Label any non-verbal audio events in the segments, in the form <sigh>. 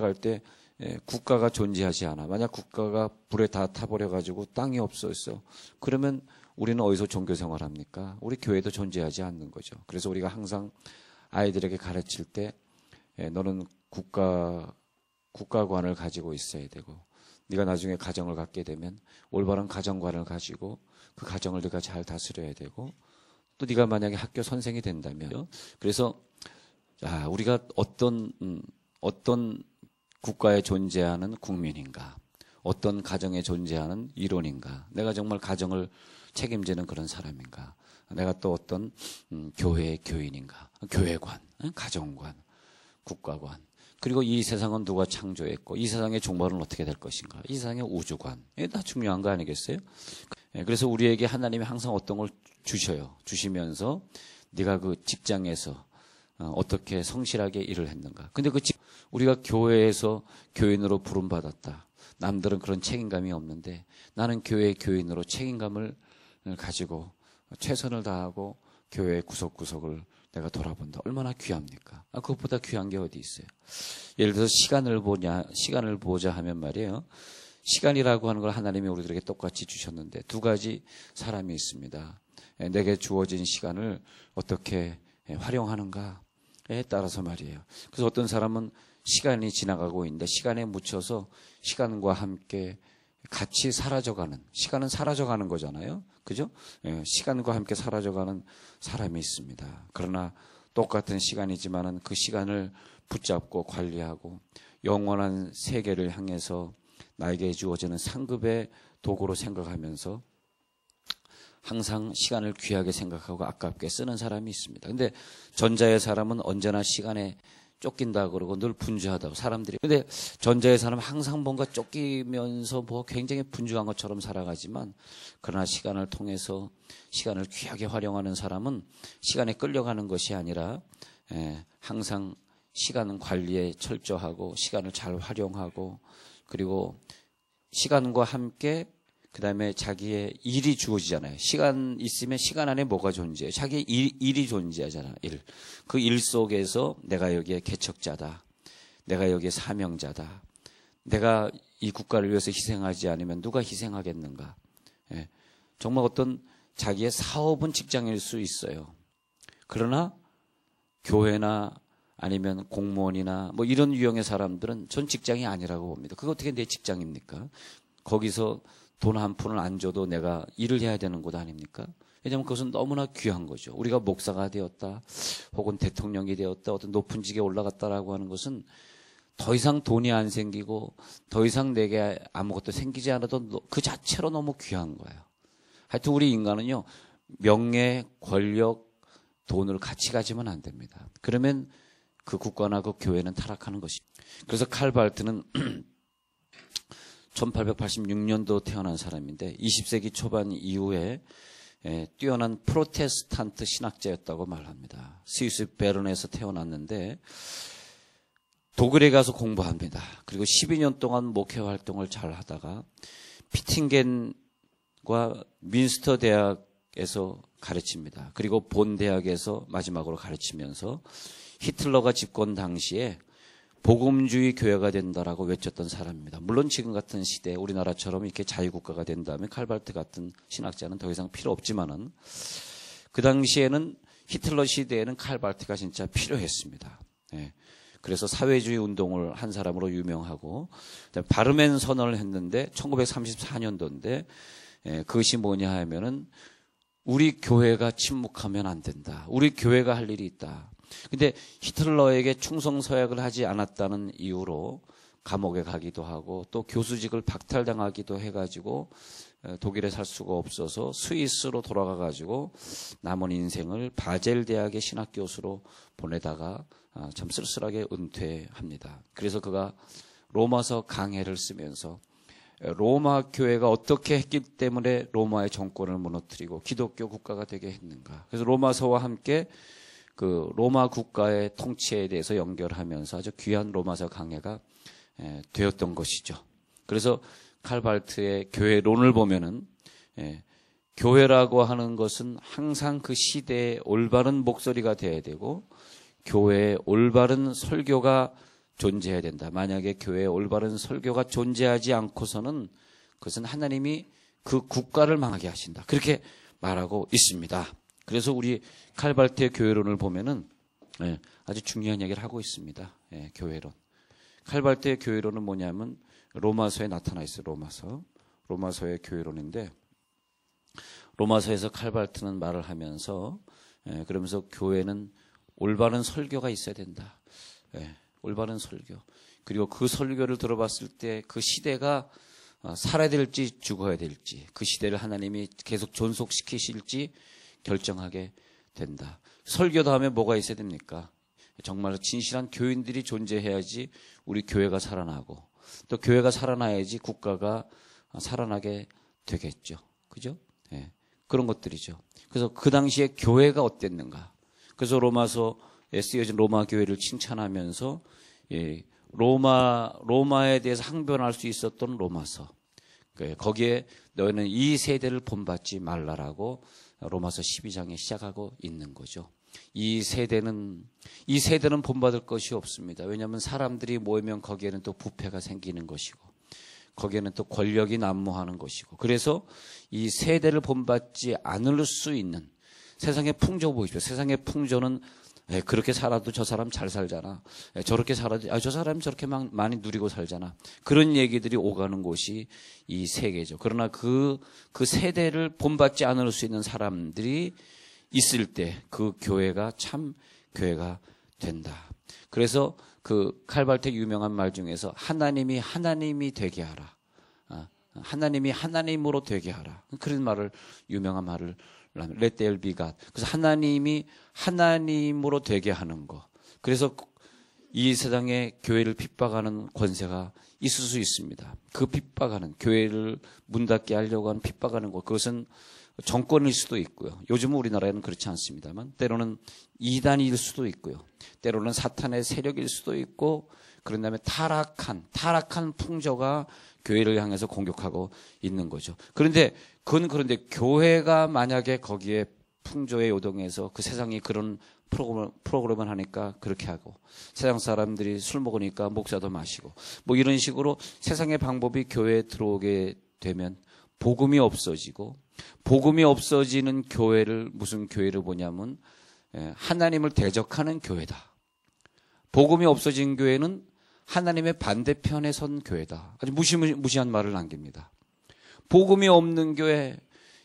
갈 때 국가가 존재하지 않아. 만약 국가가 불에 다 타버려 가지고 땅이 없어졌어. 그러면 우리는 어디서 종교 생활합니까? 우리 교회도 존재하지 않는 거죠. 그래서 우리가 항상 아이들에게 가르칠 때 너는 국가 국가관을 가지고 있어야 되고 네가 나중에 가정을 갖게 되면 올바른 가정관을 가지고 그 가정을 네가 잘 다스려야 되고 또 네가 만약에 학교 선생이 된다면 그래서 아, 우리가 어떤 음, 어떤 국가에 존재하는 국민인가 어떤 가정에 존재하는 이론인가 내가 정말 가정을 책임지는 그런 사람인가 내가 또 어떤 음, 교회의 교인인가 교회관 가정관 국가관 그리고 이 세상은 누가 창조했고 이 세상의 종말은 어떻게 될 것인가? 이 세상의 우주관. 이게 다 중요한 거 아니겠어요? 예, 그래서 우리에게 하나님이 항상 어떤 걸 주셔요. 주시면서 네가 그 직장에서 어, 어떻게 성실하게 일을 했는가. 근데 그 직, 우리가 교회에서 교인으로 부름받았다. 남들은 그런 책임감이 없는데 나는 교회 교인으로 책임감을 가지고 최선을 다하고 교회 구석구석을 내가 돌아본다. 얼마나 귀합니까? 아, 그것보다 귀한 게 어디 있어요? 예를 들어서 시간을 보냐, 시간을 보자 하면 말이에요. 시간이라고 하는 걸 하나님이 우리들에게 똑같이 주셨는데 두 가지 사람이 있습니다. 예, 내게 주어진 시간을 어떻게 예, 활용하는가 에 따라서 말이에요. 그래서 어떤 사람은 시간이 지나가고 있는데 시간에 묻혀서 시간과 함께 같이 사라져가는 시간은 사라져가는 거잖아요. 그죠? 예, 시간과 함께 사라져가는 사람이 있습니다. 그러나 똑같은 시간이지만은 그 시간을 붙잡고 관리하고 영원한 세계를 향해서 나에게 주어지는 상급의 도구로 생각하면서 항상 시간을 귀하게 생각하고 아깝게 쓰는 사람이 있습니다. 근데 전자의 사람은 언제나 시간에 쫓긴다 그러고 늘 분주하다고 사람들이. 근데 전자의 사람은 항상 뭔가 쫓기면서 뭐 굉장히 분주한 것처럼 살아가지만 그러나 시간을 통해서 시간을 귀하게 활용하는 사람은 시간에 끌려가는 것이 아니라 예, 항상 시간 관리에 철저하고 시간을 잘 활용하고 그리고 시간과 함께 그 다음에 자기의 일이 주어지잖아요. 시간 있으면 시간 안에 뭐가 존재해요? 자기의 일, 일이 존재하잖아, 일. 그 일 속에서 내가 여기에 개척자다. 내가 여기에 사명자다. 내가 이 국가를 위해서 희생하지 않으면 누가 희생하겠는가? 예. 정말 어떤 자기의 사업은 직장일 수 있어요. 그러나 교회나 아니면 공무원이나 뭐 이런 유형의 사람들은 전 직장이 아니라고 봅니다. 그거 어떻게 내 직장입니까? 거기서 돈 한 푼을 안 줘도 내가 일을 해야 되는 곳 아닙니까? 왜냐하면 그것은 너무나 귀한 거죠. 우리가 목사가 되었다, 혹은 대통령이 되었다, 어떤 높은 직에 올라갔다라고 하는 것은 더 이상 돈이 안 생기고 더 이상 내게 아무것도 생기지 않아도 그 자체로 너무 귀한 거예요. 하여튼 우리 인간은요, 명예, 권력, 돈을 같이 가지면 안 됩니다. 그러면 그 국가나 그 교회는 타락하는 것이. 그래서 칼 발트는 <clears throat> 1886년도 태어난 사람인데 20세기 초반 이후에 에, 뛰어난 프로테스탄트 신학자였다고 말합니다. 스위스 베른에서 태어났는데 독일에 가서 공부합니다. 그리고 12년 동안 목회 활동을 잘 하다가 피팅겐과 민스터 대학에서 가르칩니다. 그리고 본 대학에서 마지막으로 가르치면서 히틀러가 집권 당시에 복음주의 교회가 된다라고 외쳤던 사람입니다. 물론 지금 같은 시대에 우리나라처럼 이렇게 자유국가가 된다면 칼발트 같은 신학자는 더 이상 필요 없지만은 그 당시에는 히틀러 시대에는 칼발트가 진짜 필요했습니다. 네. 그래서 사회주의 운동을 한 사람으로 유명하고 바르멘 선언을 했는데 1934년도인데 예, 그것이 뭐냐 하면은 우리 교회가 침묵하면 안 된다. 우리 교회가 할 일이 있다. 근데 히틀러에게 충성 서약을 하지 않았다는 이유로 감옥에 가기도 하고 또 교수직을 박탈당하기도 해가지고 독일에 살 수가 없어서 스위스로 돌아가 가지고 남은 인생을 바젤 대학의 신학 교수로 보내다가 아, 참 쓸쓸하게 은퇴합니다. 그래서 그가 로마서 강해를 쓰면서 로마 교회가 어떻게 했기 때문에 로마의 정권을 무너뜨리고 기독교 국가가 되게 했는가. 그래서 로마서와 함께 그 로마 국가의 통치에 대해서 연결하면서 아주 귀한 로마서 강해가 되었던 것이죠. 그래서 칼발트의 교회론을 보면은 교회라고 하는 것은 항상 그 시대의 올바른 목소리가 되어야 되고 교회의 올바른 설교가 존재해야 된다. 만약에 교회에 올바른 설교가 존재하지 않고서는 그것은 하나님이 그 국가를 망하게 하신다. 그렇게 말하고 있습니다. 그래서 우리 칼발트 교회론을 보면은 예, 아주 중요한 얘기를 하고 있습니다. 예, 교회론. 칼발트 교회론은 뭐냐면 로마서에 나타나 있어요. 로마서. 로마서의 교회론인데 로마서에서 칼발트는 말을 하면서 예, 그러면서 교회는 올바른 설교가 있어야 된다. 예, 올바른 설교. 그리고 그 설교를 들어봤을 때 그 시대가 어, 살아야 될지 죽어야 될지 그 시대를 하나님이 계속 존속시키실지 결정하게 된다. 설교 다음에 뭐가 있어야 됩니까? 정말 진실한 교인들이 존재해야지 우리 교회가 살아나고 또 교회가 살아나야지 국가가 살아나게 되겠죠. 그죠? 예. 그런 것들이죠. 그래서 그 당시에 교회가 어땠는가? 그래서 로마서에 쓰여진 로마 교회를 칭찬하면서 예, 로마 로마에 대해서 항변할 수 있었던 로마서. 그, 거기에 너희는 이 세대를 본받지 말라라고 로마서 12장에 시작하고 있는 거죠. 이 세대는 이 세대는 본받을 것이 없습니다. 왜냐하면 사람들이 모이면 거기에는 또 부패가 생기는 것이고 거기에는 또 권력이 난무하는 것이고 그래서 이 세대를 본받지 않을 수 있는 세상의 풍조 보십시오. 세상의 풍조는 에, 예, 그렇게 살아도 저 사람 잘 살잖아. 에, 예, 저렇게 살아도 아, 저 사람 저렇게 막, 많이 누리고 살잖아. 그런 얘기들이 오가는 곳이 이 세계죠. 그러나 그, 그 세대를 본받지 않을 수 있는 사람들이 있을 때 그 교회가 참 교회가 된다. 그래서 그 칼발텍 유명한 말 중에서 하나님이 하나님이 되게 하라. 아, 하나님이 하나님으로 되게 하라. 그런 말을 유명한 말을 Be God. 그래서 하나님이 하나님으로 되게 하는 거. 그래서 이 세상에 교회를 핍박하는 권세가 있을 수 있습니다. 그 핍박하는 교회를 문 닫게 하려고 하는 핍박하는 것 그것은 정권일 수도 있고요. 요즘은 우리나라에는 그렇지 않습니다만 때로는 이단일 수도 있고요. 때로는 사탄의 세력일 수도 있고 그런 다음에 타락한 타락한 풍조가 교회를 향해서 공격하고 있는 거죠. 그런데 그건 그런데 교회가 만약에 거기에 풍조에 요동해서 그 세상이 그런 프로그램, 프로그램을 하니까 그렇게 하고 세상 사람들이 술 먹으니까 목사도 마시고 뭐 이런 식으로 세상의 방법이 교회에 들어오게 되면 복음이 없어지고 복음이 없어지는 교회를 무슨 교회를 보냐면 예, 하나님을 대적하는 교회다. 복음이 없어진 교회는 하나님의 반대편에 선 교회다. 아주 무시무시한 말을 남깁니다. 복음이 없는 교회,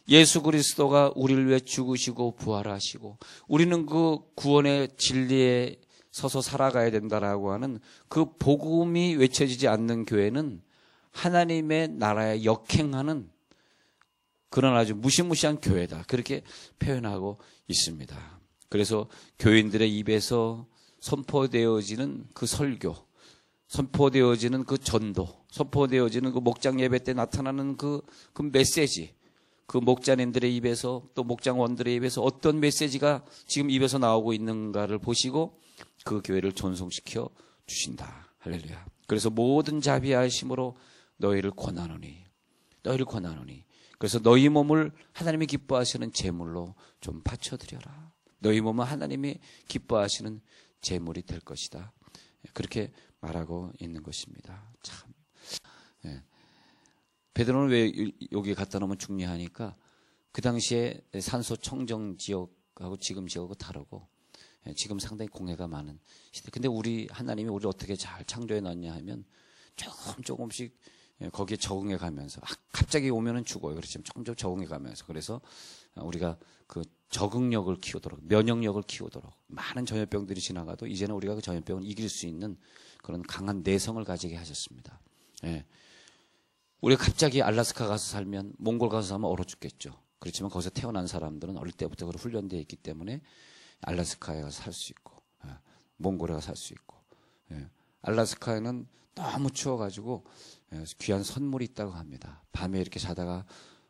예수 그리스도가 우리를 위해 죽으시고 부활하시고 우리는 그 구원의 진리에 서서 살아가야 된다라고 하는 그 복음이 외쳐지지 않는 교회는 하나님의 나라에 역행하는 그런 아주 무시무시한 교회다. 그렇게 표현하고 있습니다. 그래서 교인들의 입에서 선포되어지는 그 설교, 선포되어지는 그 전도, 선포되어지는 그 목장 예배 때 나타나는 그, 그 메시지, 그 목자님들의 입에서 또 목장원들의 입에서 어떤 메시지가 지금 입에서 나오고 있는가를 보시고 그 교회를 존속시켜 주신다. 할렐루야. 그래서 모든 자비하심으로 너희를 권하노니, 너희를 권하노니. 그래서 너희 몸을 하나님이 기뻐하시는 제물로 좀 바쳐드려라. 너희 몸은 하나님이 기뻐하시는 제물이 될 것이다. 그렇게 말하고 있는 것입니다. 참. 예. 베드로는 왜 여기 갖다 놓으면 중요하니까 그 당시에 산소 청정 지역하고 지금 지역하고 다르고 예, 지금 상당히 공해가 많은 시대. 근데 우리 하나님이 우리를 어떻게 잘 창조해 놨냐 하면 조금 조금씩 예, 거기에 적응해 가면서 아, 갑자기 오면은 죽어요. 그렇지만 좀 적응해 가면서 그래서 우리가 그 적응력을 키우도록 면역력을 키우도록 많은 전염병들이 지나가도 이제는 우리가 그 전염병을 이길 수 있는 그런 강한 내성을 가지게 하셨습니다. 예. 우리가 갑자기 알라스카 가서 살면 몽골 가서 살면 얼어 죽겠죠. 그렇지만 거기서 태어난 사람들은 어릴 때부터 그 훈련되어 있기 때문에 알라스카에 가서 살 수 있고 예. 몽골에 가서 살 수 있고 예. 알라스카에는 너무 추워가지고 예. 귀한 선물이 있다고 합니다. 밤에 이렇게 자다가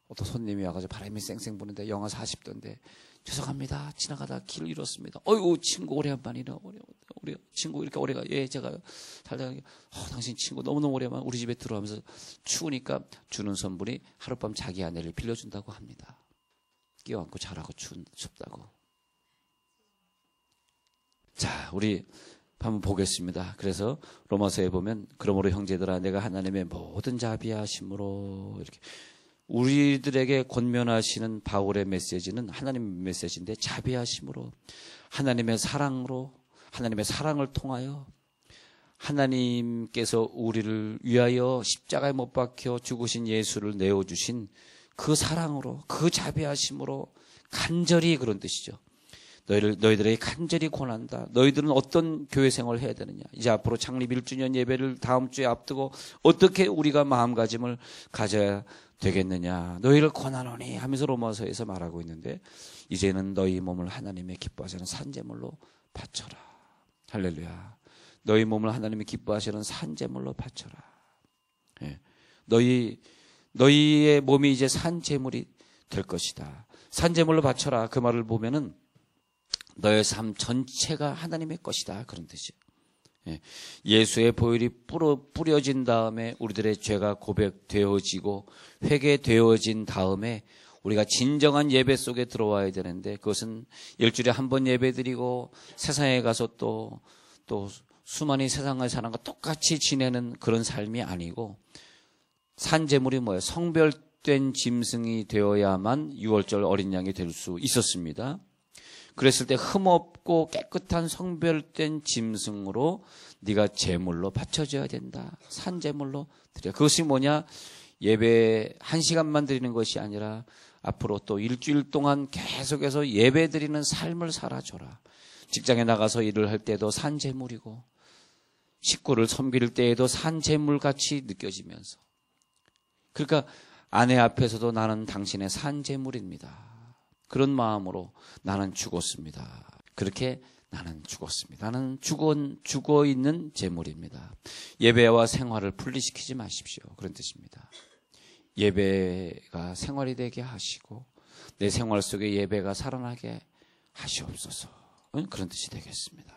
어떤 손님이 와가지고 바람이 쌩쌩 부는데 영하 40도인데 죄송합니다. 지나가다 길을 잃었습니다. 어이구 친구 오래간만이라 오래 우리 친구 이렇게 오래가 예 제가 살다가 어, 당신 친구 너무너무 오래만 우리 집에 들어가면서 추우니까 주는 선물이 하룻밤 자기 아내를 빌려준다고 합니다. 끼워안고 자라고 추, 춥다고. 자 우리 한번 보겠습니다. 그래서 로마서에 보면 그러므로 형제들아 내가 하나님의 모든 자비하심으로 이렇게 우리들에게 권면하시는 바울의 메시지는 하나님 메시지인데 자비하심으로 하나님의 사랑으로 하나님의 사랑을 통하여 하나님께서 우리를 위하여 십자가에 못 박혀 죽으신 예수를 내어 주신 그 사랑으로 그 자비하심으로 간절히 그런 뜻이죠. 너희를 너희들에게 간절히 권한다. 너희들은 어떤 교회 생활을 해야 되느냐? 이제 앞으로 창립 1주년 예배를 다음 주에 앞두고 어떻게 우리가 마음가짐을 가져야 되겠느냐? 너희를 권하노니 하면서 로마서에서 말하고 있는데 이제는 너희 몸을 하나님의 기뻐하시는 산재물로 바쳐라. 할렐루야. 너희 몸을 하나님이 기뻐하시는 산재물로 바쳐라. 예. 너희 너희의 몸이 이제 산재물이 될 것이다. 산재물로 바쳐라. 그 말을 보면은 너의 삶 전체가 하나님의 것이다. 그런 뜻이에요. 예. 예수의 보혈이 뿌려, 뿌려 진 다음에 우리들의 죄가 고백되어지고 회개되어진 다음에 우리가 진정한 예배 속에 들어와야 되는데 그것은 일주일에 한 번 예배 드리고 세상에 가서 또, 또 수많은 세상의 사람과 똑같이 지내는 그런 삶이 아니고 산재물이 뭐예요? 성별된 짐승이 되어야만 6월절 어린 양이 될 수 있었습니다. 그랬을 때 흠없고 깨끗한 성별된 짐승으로 네가 제물로 바쳐져야 된다. 산 제물로 드려. 그것이 뭐냐? 예배 한 시간만 드리는 것이 아니라 앞으로 또 일주일 동안 계속해서 예배 드리는 삶을 살아줘라. 직장에 나가서 일을 할 때도 산재물이고 식구를 섬길 때에도 산재물 같이 느껴지면서 그러니까 아내 앞에서도 나는 당신의 산재물입니다. 그런 마음으로 나는 죽었습니다. 그렇게 나는 죽었습니다. 나는 죽어, 죽어 있는 재물입니다. 예배와 생활을 분리시키지 마십시오. 그런 뜻입니다. 예배가 생활이 되게 하시고 내 생활 속에 예배가 살아나게 하시옵소서. 그런 뜻이 되겠습니다.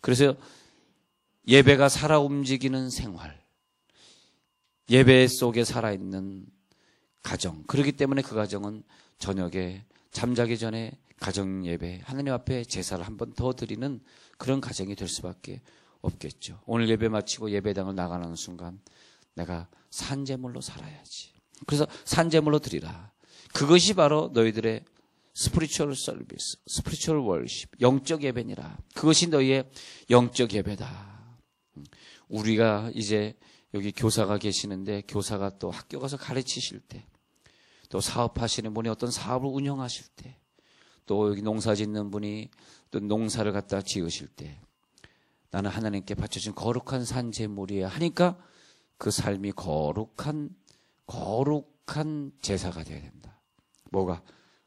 그래서 예배가 살아 움직이는 생활, 예배 속에 살아있는 가정. 그렇기 때문에 그 가정은 저녁에 잠자기 전에 가정 예배, 하나님 앞에 제사를 한 번 더 드리는 그런 가정이 될 수밖에 없겠죠. 오늘 예배 마치고 예배당을 나가는 순간 내가 산재물로 살아야지. 그래서 산재물로 드리라. 그것이 바로 너희들의 스프리추얼 서비스, 스프리추얼 월십, 영적 예배니라. 그것이 너희의 영적 예배다. 우리가 이제 여기 교사가 계시는데 교사가 또 학교 가서 가르치실 때, 또 사업하시는 분이 어떤 사업을 운영하실 때, 또 여기 농사 짓는 분이 또 농사를 갖다 지으실 때, 나는 하나님께 바쳐진 거룩한 산재물이야 하니까 그 삶이 거룩한, 거룩한 제사가 되어야 된다. 뭐가?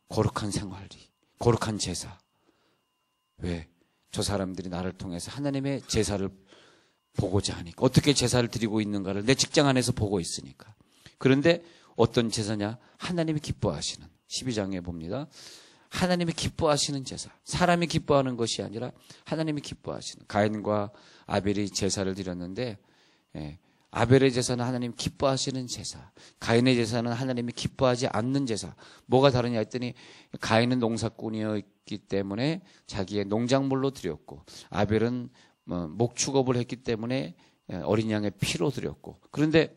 거룩한 생활이, 거룩한 제사. 왜? 저 사람들이 나를 통해서 하나님의 제사를 보고자 하니까. 어떻게 제사를 드리고 있는가를 내 직장 안에서 보고 있으니까. 그런데 어떤 제사냐? 하나님이 기뻐하시는. 12장에 봅니다. 하나님이 기뻐하시는 제사. 사람이 기뻐하는 것이 아니라 하나님이 기뻐하시는. 가인과 아벨이 제사를 드렸는데, 예, 아벨의 제사는 하나님 기뻐하시는 제사. 가인의 제사는 하나님이 기뻐하지 않는 제사. 뭐가 다르냐 했더니 가인은 농사꾼이었기 때문에 자기의 농작물로 드렸고 아벨은 뭐 목축업을 했기 때문에 예, 어린 양의 피로 드렸고 그런데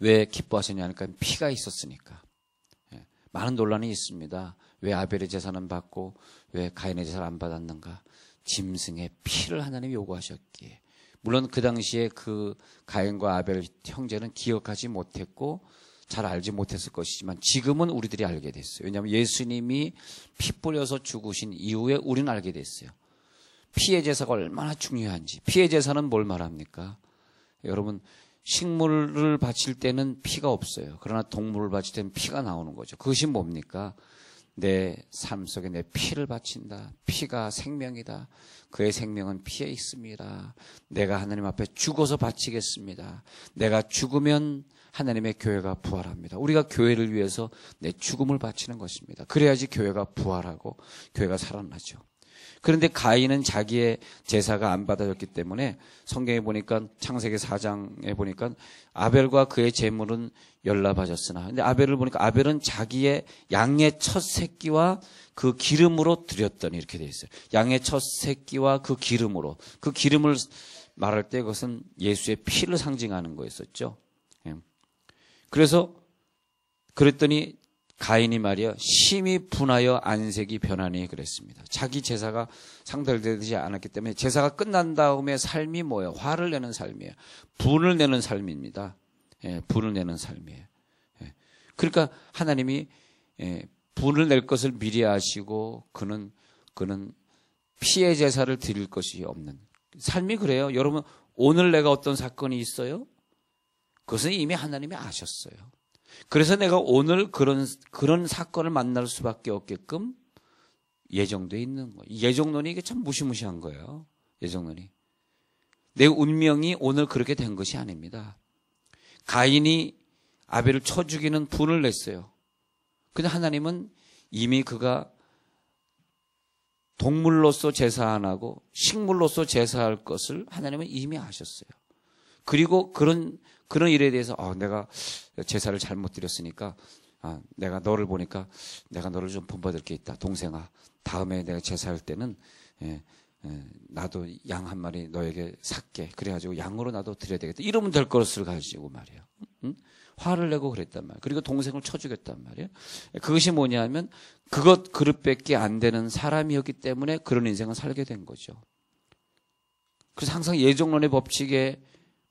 왜 기뻐하시냐 하니까 피가 있었으니까 예, 많은 논란이 있습니다. 왜 아벨의 제사는 받고 왜 가인의 제사를 안 받았는가? 짐승의 피를 하나님이 요구하셨기에 물론 그 당시에 그 가인과 아벨 형제는 기억하지 못했고 잘 알지 못했을 것이지만 지금은 우리들이 알게 됐어요. 왜냐하면 예수님이 피 뿌려서 죽으신 이후에 우리는 알게 됐어요. 피해 제사가 얼마나 중요한지. 피해 제사는 뭘 말합니까? 여러분, 식물을 바칠 때는 피가 없어요. 그러나 동물을 바칠 때는 피가 나오는 거죠. 그것이 뭡니까? 내 삶 속에 내 피를 바친다. 피가 생명이다. 그의 생명은 피에 있습니다. 내가 하나님 앞에 죽어서 바치겠습니다. 내가 죽으면 하나님의 교회가 부활합니다. 우리가 교회를 위해서 내 죽음을 바치는 것입니다. 그래야지 교회가 부활하고 교회가 살아나죠. 그런데 가인은 자기의 제사가 안 받아졌기 때문에 성경에 보니까 창세기 4장에 보니까 아벨과 그의 재물은 열납하셨으나 근데 아벨을 보니까 아벨은 자기의 양의 첫 새끼와 그 기름으로 드렸더니 이렇게 돼 있어요. 양의 첫 새끼와 그 기름으로 그 기름을 말할 때 그것은 예수의 피를 상징하는 거였었죠. 예. 그래서 그랬더니 가인이 말이야 심히 분하여 안색이 변하니 그랬습니다. 자기 제사가 상달되지 않았기 때문에 제사가 끝난 다음에 삶이 뭐예요? 화를 내는 삶이에요. 분을 내는 삶입니다. 예, 분을 내는 삶이에요. 예. 그러니까 하나님이 예, 분을 낼 것을 미리 아시고 그는 그는 피해 제사를 드릴 것이 없는 삶이 그래요. 여러분 오늘 내가 어떤 사건이 있어요? 그것은 이미 하나님이 아셨어요. 그래서 내가 오늘 그런 그런 사건을 만날 수밖에 없게끔 예정돼 있는 거예요. 예정론이 이게 참 무시무시한 거예요. 예정론이. 내 운명이 오늘 그렇게 된 것이 아닙니다. 가인이 아벨을 쳐 죽이는 분을 냈어요. 근데 하나님은 이미 그가 동물로서 제사 안 하고 식물로서 제사할 것을 하나님은 이미 아셨어요. 그리고 그런 그런 일에 대해서 어, 내가 제사를 잘못 드렸으니까 아, 내가 너를 보니까 내가 너를 좀 본받을 게 있다. 동생아. 다음에 내가 제사할 때는 예, 예, 나도 양 한 마리 너에게 샀게. 그래가지고 양으로 나도 드려야 되겠다. 이러면 될 것을 가지고 말이야. 응? 화를 내고 그랬단 말이야. 그리고 동생을 쳐주겠단 말이야. 그것이 뭐냐면 그것 그릇밖에 안 되는 사람이었기 때문에 그런 인생을 살게 된 거죠. 그래서 항상 예정론의 법칙에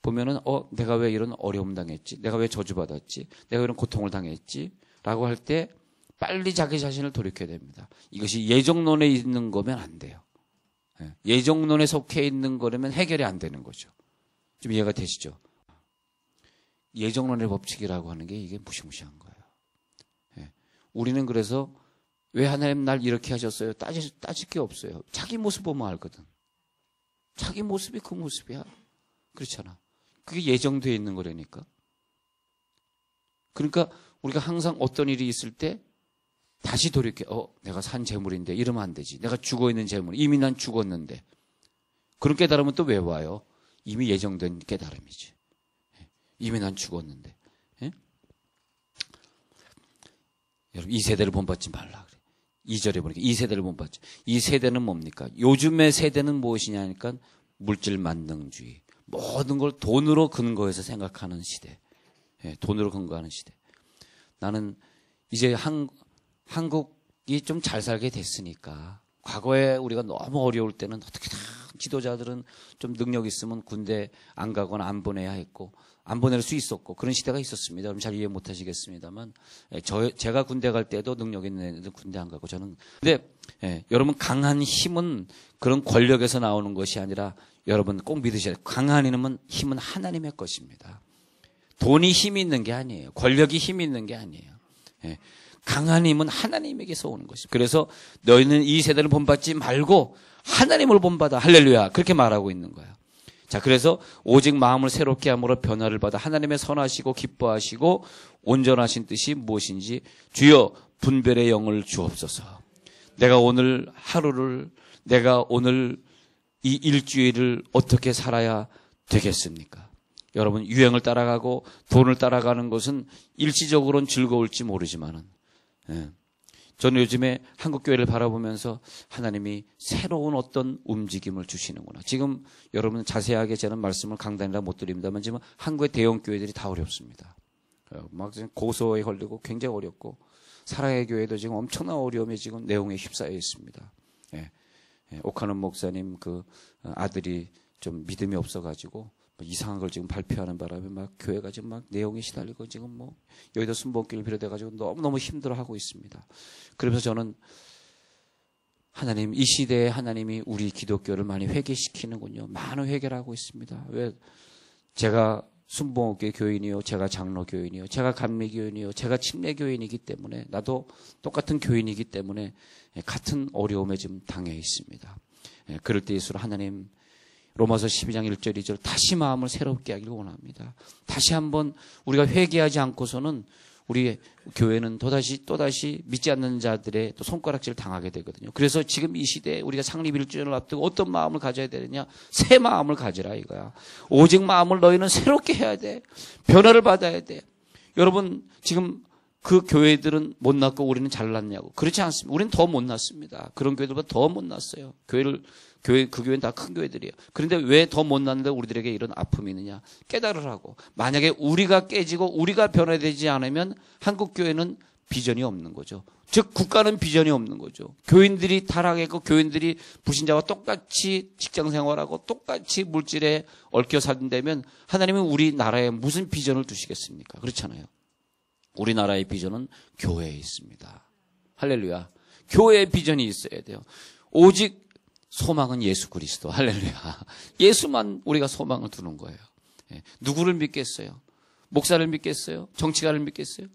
보면은 어 내가 왜 이런 어려움 당했지? 내가 왜 저주받았지? 내가 이런 고통을 당했지? 라고 할 때 빨리 자기 자신을 돌이켜야 됩니다. 이것이 예정론에 있는 거면 안 돼요. 예, 예정론에 속해 있는 거라면 해결이 안 되는 거죠. 좀 이해가 되시죠? 예정론의 법칙이라고 하는 게 이게 무시무시한 거예요. 예, 우리는 그래서 왜 하나님 날 이렇게 하셨어요? 따질, 따질 게 없어요. 자기 모습 보면 알거든. 자기 모습이 그 모습이야. 그렇잖아. 그게 예정되어 있는 거라니까. 그러니까 우리가 항상 어떤 일이 있을 때 다시 돌이켜, 어, 내가 산 재물인데 이러면 안 되지. 내가 죽어 있는 재물. 이미 난 죽었는데. 그런 깨달음은 또 왜 와요? 이미 예정된 깨달음이지. 예. 이미 난 죽었는데. 예? 여러분, 이 세대를 본받지 말라 그래. 2절에 보니까 이 세대를 본받지. 이 세대는 뭡니까? 요즘의 세대는 무엇이냐니까 물질 만능주의. 모든 걸 돈으로 근거해서 생각하는 시대. 예, 돈으로 근거하는 시대. 나는 이제 한, 한국이 좀 잘 살게 됐으니까 과거에 우리가 너무 어려울 때는 어떻게 다 지도자들은 좀 능력 있으면 군대 안 가거나 안 보내야 했고 안 보낼 수 있었고 그런 시대가 있었습니다. 여러분 잘 이해 못 하시겠습니다만 예, 저 제가 군대 갈 때도 능력 있는 애들 군대 안 가고 저는 근데 예, 여러분 강한 힘은 그런 권력에서 나오는 것이 아니라 여러분 꼭 믿으셔야 돼요. 강한 힘은 힘은 하나님의 것입니다. 돈이 힘이 있는 게 아니에요. 권력이 힘이 있는 게 아니에요. 예, 강한 힘은 하나님에게서 오는 것입니다. 그래서 너희는 이 세대를 본받지 말고 하나님을 본받아 할렐루야 그렇게 말하고 있는 거야. 자, 그래서 오직 마음을 새롭게 함으로 변화를 받아 하나님의 선하시고 기뻐하시고 온전하신 뜻이 무엇인지 주여 분별의 영을 주옵소서. 내가 오늘 하루를 내가 오늘 이 일주일을 어떻게 살아야 되겠습니까? 여러분 유행을 따라가고 돈을 따라가는 것은 일시적으로는 즐거울지 모르지만은 예. 저는 요즘에 한국 교회를 바라보면서 하나님이 새로운 어떤 움직임을 주시는구나. 지금 여러분 자세하게 저는 말씀을 강단이라 못 드립니다만 지금 한국의 대형 교회들이 다 어렵습니다. 어, 막 고소에 걸리고 굉장히 어렵고 사랑의 교회도 지금 엄청난 어려움에 지금 내용에 휩싸여 있습니다. 예. 예. 옥하는 목사님 그 아들이 좀 믿음이 없어가지고 뭐 이상한 걸 지금 발표하는 바람에 막 교회가 지금 막 내용이 시달리고 지금 뭐 여의도 순복길을 비롯해가지고 너무너무 힘들어하고 있습니다. 그러면서 저는 하나님 이 시대에 하나님이 우리 기독교를 많이 회개시키는군요. 많은 회개를 하고 있습니다. 왜 제가 순복교 교인이요, 제가 장로 교인이요, 제가 감리 교인이요, 제가 침례 교인이기 때문에 나도 똑같은 교인이기 때문에 같은 어려움에 지금 당해 있습니다. 예, 그럴 때일수록 하나님 로마서 12장 1절 2절 다시 마음을 새롭게 하기를 원합니다. 다시 한번 우리가 회개하지 않고서는 우리 교회는 또다시 또다시 믿지 않는 자들의 또 손가락질 당하게 되거든요. 그래서 지금 이 시대에 우리가 창립 1주년을 앞두고 어떤 마음을 가져야 되느냐? 새 마음을 가지라 이거야. 오직 마음을 너희는 새롭게 해야 돼. 변화를 받아야 돼. 여러분 지금 그 교회들은 못났고 우리는 잘났냐고. 그렇지 않습니다. 우리는 더 못났습니다. 그런 교회들보다 더 못났어요. 교회를 교회 그 교회는 다 큰 교회들이에요. 그런데 왜 더 못났는데 우리들에게 이런 아픔이 있느냐? 깨달으라고. 만약에 우리가 깨지고 우리가 변화되지 않으면 한국 교회는 비전이 없는 거죠. 즉 국가는 비전이 없는 거죠. 교인들이 타락했고 교인들이 불신자와 똑같이 직장 생활하고 똑같이 물질에 얽혀 산다면 하나님은 우리 나라에 무슨 비전을 두시겠습니까? 그렇잖아요. 우리나라의 비전은 교회에 있습니다. 할렐루야. 교회의 비전이 있어야 돼요. 오직 소망은 예수 그리스도. 할렐루야. <laughs> 예수만 우리가 소망을 두는 거예요. 예. 누구를 믿겠어요? 목사를 믿겠어요? 정치가를 믿겠어요?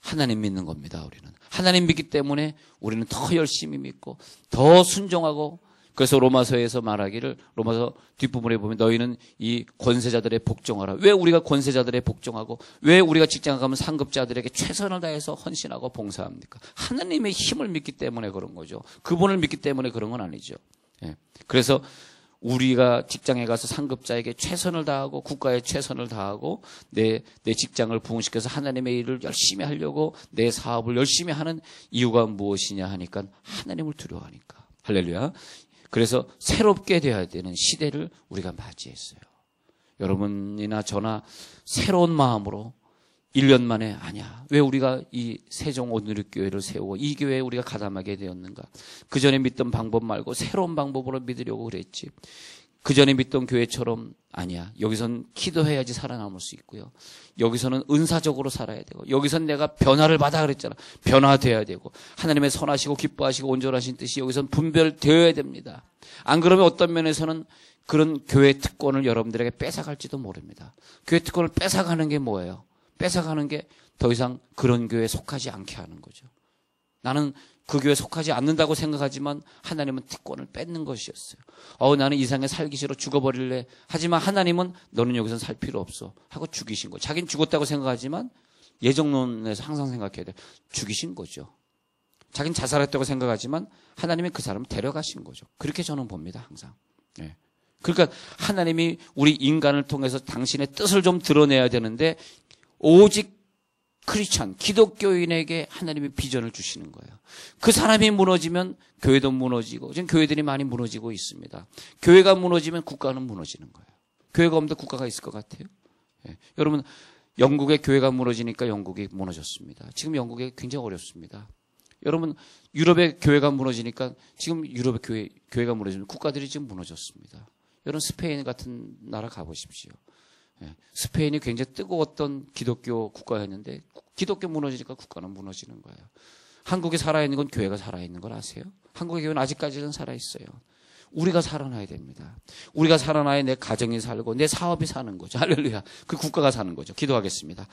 하나님 믿는 겁니다, 우리는. 하나님 믿기 때문에 우리는 더 열심히 믿고, 더 순종하고, 그래서 로마서에서 말하기를 로마서 뒷부분에 보면 너희는 이 권세자들의 복종하라. 왜 우리가 권세자들의 복종하고 왜 우리가 직장 가면 상급자들에게 최선을 다해서 헌신하고 봉사합니까? 하나님의 힘을 믿기 때문에 그런 거죠. 그분을 믿기 때문에 그런 건 아니죠. 예. 그래서 우리가 직장에 가서 상급자에게 최선을 다하고 국가에 최선을 다하고 내, 내 직장을 부흥시켜서 하나님의 일을 열심히 하려고 내 사업을 열심히 하는 이유가 무엇이냐 하니까 하나님을 두려워하니까. 할렐루야. 그래서 새롭게 되어야 되는 시대를 우리가 맞이했어요. 여러분이나 저나 새로운 마음으로 1년 만에 아니야. 왜 우리가 이 세종 오늘의 교회를 세우고 이 교회에 우리가 가담하게 되었는가? 그 전에 믿던 방법 말고 새로운 방법으로 믿으려고 그랬지. 그 전에 믿던 교회처럼 아니야. 여기선 기도해야지 살아남을 수 있고요. 여기서는 은사적으로 살아야 되고 여기선 내가 변화를 받아 그랬잖아. 변화돼야 되고 하나님의 선하시고 기뻐하시고 온전하신 뜻이 여기선 분별되어야 됩니다. 안 그러면 어떤 면에서는 그런 교회 특권을 여러분들에게 뺏어갈지도 모릅니다. 교회 특권을 뺏어가는 게 뭐예요? 뺏어가는 게 더 이상 그런 교회에 속하지 않게 하는 거죠. 나는 그 교회에 속하지 않는다고 생각하지만 하나님은 특권을 뺏는 것이었어요. 어, 나는 이상에 살기 싫어 죽어버릴래. 하지만 하나님은 너는 여기서 살 필요 없어. 하고 죽이신 거예요. 자기는 죽었다고 생각하지만 예정론에서 항상 생각해야 돼. 죽이신 거죠. 자기는 자살했다고 생각하지만 하나님이 그 사람을 데려가신 거죠. 그렇게 저는 봅니다. 항상. 네. 그러니까 하나님이 우리 인간을 통해서 당신의 뜻을 좀 드러내야 되는데 오직 크리스찬, 기독교인에게 하나님의 비전을 주시는 거예요. 그 사람이 무너지면 교회도 무너지고, 지금 교회들이 많이 무너지고 있습니다. 교회가 무너지면 국가는 무너지는 거예요. 교회가 없는데 국가가 있을 것 같아요? 예. 여러분, 영국의 교회가 무너지니까 영국이 무너졌습니다. 지금 영국이 굉장히 어렵습니다. 여러분, 유럽의 교회가 무너지니까 지금 유럽의 교회, 교회가 무너지면 국가들이 지금 무너졌습니다. 여러분, 스페인 같은 나라 가보십시오. 예. 스페인이 굉장히 뜨거웠던 기독교 국가였는데 기독교 무너지니까 국가는 무너지는 거예요. 한국이 살아있는 건 교회가 살아있는 걸 아세요? 한국의 교회는 아직까지는 살아있어요. 우리가 살아나야 됩니다. 우리가 살아나야 내 가정이 살고 내 사업이 사는 거죠. 할렐루야. 그 국가가 사는 거죠. 기도하겠습니다.